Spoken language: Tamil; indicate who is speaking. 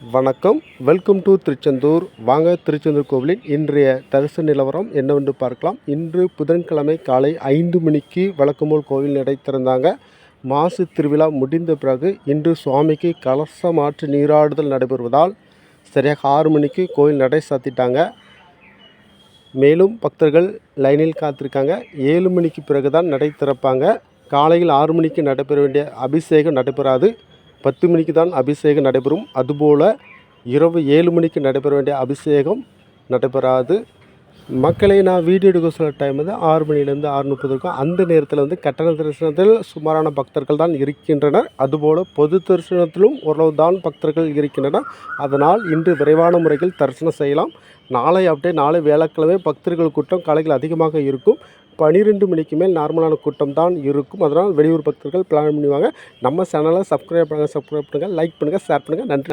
Speaker 1: வணக்கம். Welcome to Tiruchendur. வாங்க திருச்செந்தூர் கோவிலின் இன்றைய தரிசன நிலவரம் என்னவென்று பார்க்கலாம். இன்று புதன்கிழமை காலை ஐந்து மணிக்கு வழக்கம்போல் கோவில் நடை திறந்தாங்க. மாசு திருவிழா முடிந்த பிறகு இன்று சுவாமிக்கு கலச மாற்று நீராடுதல் நடைபெறுவதால் சரியாக ஆறு மணிக்கு கோவில் நடை சாத்திட்டாங்க. மேலும் பக்தர்கள் லைனில் காத்திருக்காங்க. ஏழு மணிக்கு பிறகு தான் நடை திறப்பாங்க. காலையில் ஆறு மணிக்கு நடைபெற வேண்டிய அபிஷேகம் நடைபெறாது. பத்து மணிக்கு தான் அபிஷேகம் நடைபெறும். அதுபோல் இரவு ஏழு மணிக்கு நடைபெற வேண்டிய அபிஷேகம் நடைபெறாது. மக்களை நான் வீடியோ எடுக்க சொல்ல டைம் வந்து ஆறு மணிலேருந்து ஆறு முப்பது இருக்கும் அந்த நேரத்தில் வந்து கட்டண தரிசனத்தில் சுமாரான பக்தர்கள் தான் இருக்கின்றனர். அதுபோல் பொது தரிசனத்திலும் ஓரளவு தான் பக்தர்கள் இருக்கின்றனர். அதனால் இன்று விரைவான முறையில் தரிசனம் செய்யலாம். நாளை அப்படியே நாளை வேலைக்கிழமை பக்தர்கள் கூட்டம் காலையில் அதிகமாக இருக்கும். பன்னிரெண்டு மணிக்கு மேல் நார்மலான கூட்டம் தான் இருக்கும். அதனால் வெளியூர் பக்தர்கள் பிளான் பண்ணுவாங்க நம்ம சேனலை சப்ஸ்கிரைப் பண்ணுங்கள் சப்ஸ்கிரைப் பண்ணுங்கள் லைக் பண்ணுங்கள் ஷேர் பண்ணுங்கள் நன்றி.